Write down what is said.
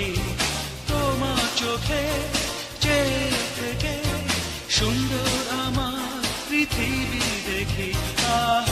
আছি। তোমার চোখে চেয়ে থেকে সুন্দর আমার পৃথিবী দেখি। আহ